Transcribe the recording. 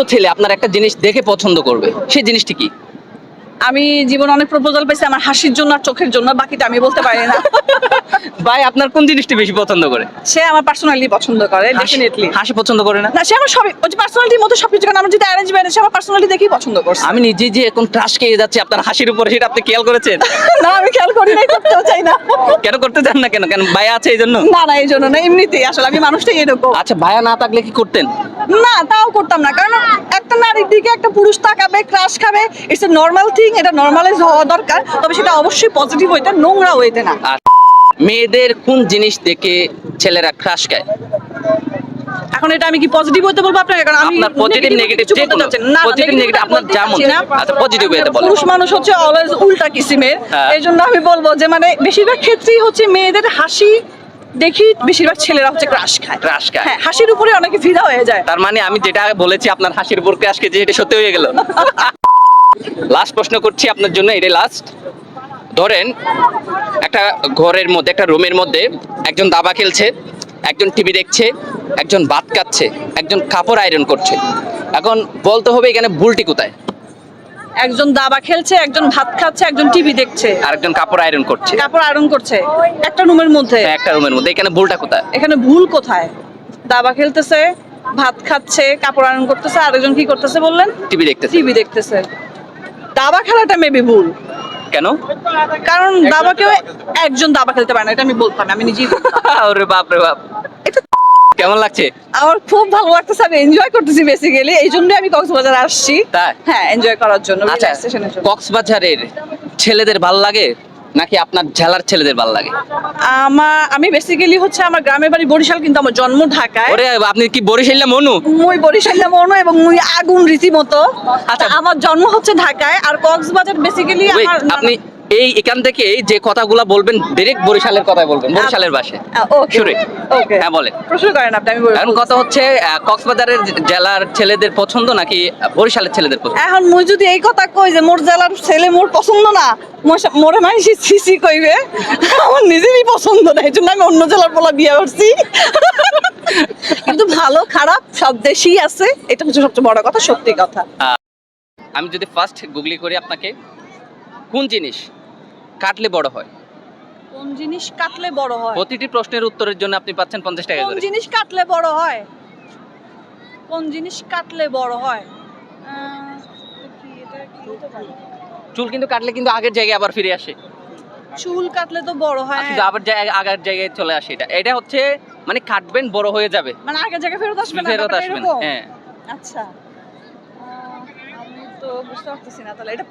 কোনো ছেলে আপনার একটা জিনিস দেখে পছন্দ করবে সেই জিনিসটি কি? আমি জীবনে অনেক প্রপোজাল পেয়েছি আমার হাসির জন্য আর চোখের জন্য বাকিটা আমি বলতে পারি না। ভাই আপনার কোন জিনিসটি বেশি পছন্দ করে? সে আমার পার্সোনালি পছন্দ করে ডেফিনেটলি হাসি পছন্দ করে না? না সে আমার সবই ওই যে পার্সোনালিটির মতো সবকিছু কারণ আমার যদি অ্যারেঞ্জ ম্যারেজ সে আমার পার্সোনালিটি দেখেই পছন্দ করছে। আমি নিজে যে এখন ক্রাশ খেয়ে যাচ্ছে আপনার হাসির উপরে সেটা আপনি খেয়াল করেছেন? না আমি খেয়াল করি নাই করতেও চাই না। কেন করতে চান না কেন? কেন ভাইয়া আছে এই জন্য? না না এই জন্য না এমনিতেই আসলে আমি মানুষটাই এরকম। আচ্ছা ভাইয়া না থাকলে কি করতেন? না তাও করতাম না কারণ একটা নারীর দিকে একটা পুরুষ তাকাবে ক্রাশ খাবে ইটস এ নর্মাল থিং এটা নর্মালাইজ হওয়া দরকার তবে সেটা অবশ্যই পজিটিভ হইতে নোংরা হইতে না মেয়েদের কোন জিনিস দেখে ছেলেরা ক্রাশ খায় এখন এটা আমি কি পজিটিভ হইতে বলব আপনাকে কারণ আমি আপনার পজিটিভ নেগেটিভ যে কোনো। না। না, Positive, negative negative আমি আপনার। চাচ্ছি আচ্ছা, positive way তে বলেন। পুরুষ মানুষ হচ্ছে অলওয়েজ উল্টা কিসিমের হ্যাঁ। এই জন্য আমি বলব যে মানে বেশিরভাগ ক্ষেত্রেই হচ্ছে মেয়েদের হাসি দেখি বেশিরভাগ ছেলেরা হচ্ছে ক্রাশ খায়। ক্রাশ খায়। হ্যাঁ হাসির উপরে অনেকে ফিদা হয়ে যায়। তার মানে আমি যেটা বলেছি আপনার হাসির উপর ক্রাশ খেয়েছে এটা সত্যি হয়ে গেল। লাস্ট প্রশ্ন করছি আপনার জন্য এটাই লাস্ট ধরেন একটা ঘরের মধ্যে একটা রুমের মধ্যে একজন দাবা খেলছে একজন টিভি দেখছে একজন ভাত কাচ্ছে একজন কাপড় আয়রন করছে। এখন বলতে হবে এখানে ভুলটি কোথায়? একজন দাবা খেলছে একজন ভাত খাচ্ছে একজন টিভি দেখছে। আর একজন কাপড় আয়রন করছে। কাপড় আয়রন করছে। একটা রুমের মধ্যে। হ্যাঁ, একটা রুমের মধ্যে। এখানে ভুলটা কোথায়? এখানে ভুল কোথায়? দাবা খেলতেছে ভাত খাচ্ছে কাপড় আয়রন করতেছে আরেকজন কি করতেছে বললেন? টিভি দেখতেছে। টিভি দেখতেছে। দাবা খেলাটা মেবি ভুল। কেন? কারণ দাবা কেউ একজন দাবা খেলতে পারে না এটা আমি বলতাম আমি নিজেই। ওরে বাপ রে বাপ। কেমন লাগছে? আমার খুব ভালো লাগতেছে আমি এনজয় করতেছি বেসিক্যালি এই জন্যই আমি কক্সবাজার আসছি। হ্যাঁ এনজয় করার জন্য আচ্ছা কক্সবাজারের ছেলেদের ভালো লাগে নাকি আপনার জেলার ছেলেদের ভালো লাগে? আমার আমি বেসিক্যালি হচ্ছে আমার গ্রামের বাড়ি বরিশাল কিন্তু আমার জন্ম ঢাকায়। ওরে আপনি কি বরিশাল্লা মনু? মুই বরিশালে মনু এবং মুই আগুন রীতিমতো। আচ্ছা। আচ্ছা আমার জন্ম হচ্ছে ঢাকায় আর কক্সবাজার বেসিক্যালি আমার আপনি এই এখান থেকে যে কথাগুলো বলবেন ডাইরেক্ট বরিশালের কথাই বলবেন বরিশালের ভাষে ওকে শুনে ওকে। হ্যাঁ বলেন। প্রশ্ন করেন আপনি আমি। এখন কথা হচ্ছে কক্সবাজারের জেলার ছেলেদের পছন্দ নাকি বরিশালের ছেলেদের পছন্দ? এখন মুই যদি এই কথা কই যে মোর জেলার ছেলে মোর পছন্দ না মোর- মোরে মানুষ সিসি কইবে আমার নিজেরই পছন্দ না এই জন্য আমি অন্য জেলার বলা বিয়ে করছি। কিন্তু ভালো খারাপ সব দেশই আছে এটা হচ্ছে সবচেয়ে বড় কথা সত্যি কথা। আমি যদি ফার্স্ট গুগলি করি আপনাকে কোন জিনিস কাটলে বড় হয়? কোন জিনিস কাটলে বড় হয়? প্রতিটি প্রশ্নের উত্তরের জন্য আপনি পাচ্ছেন পঞ্চাশ টাকা কোন করে। জিনিস কাটলে বড় হয়? কোন জিনিস কাটলে বড় হয়? আহ, কি এটা কি হতে পারে? চুল কিন্তু কাটলে কিন্তু আগের জায়গায় আবার ফিরে আসে। চুল কাটলে তো বড় হয়। কিন্তু আবার জায়গা- আগের জায়গায় চলে আসে এটা। এটা হচ্ছে মানে কাটবেন বড় হয়ে যাবে। মানে আগের জায়গায় ফেরত আসবে না ফেরত ব্যাপারটা আসবেন এরকম? হ্যাঁ। আচ্ছা। আহ, আমি তো বুঝতে পারতেছি না তাহলে। এটা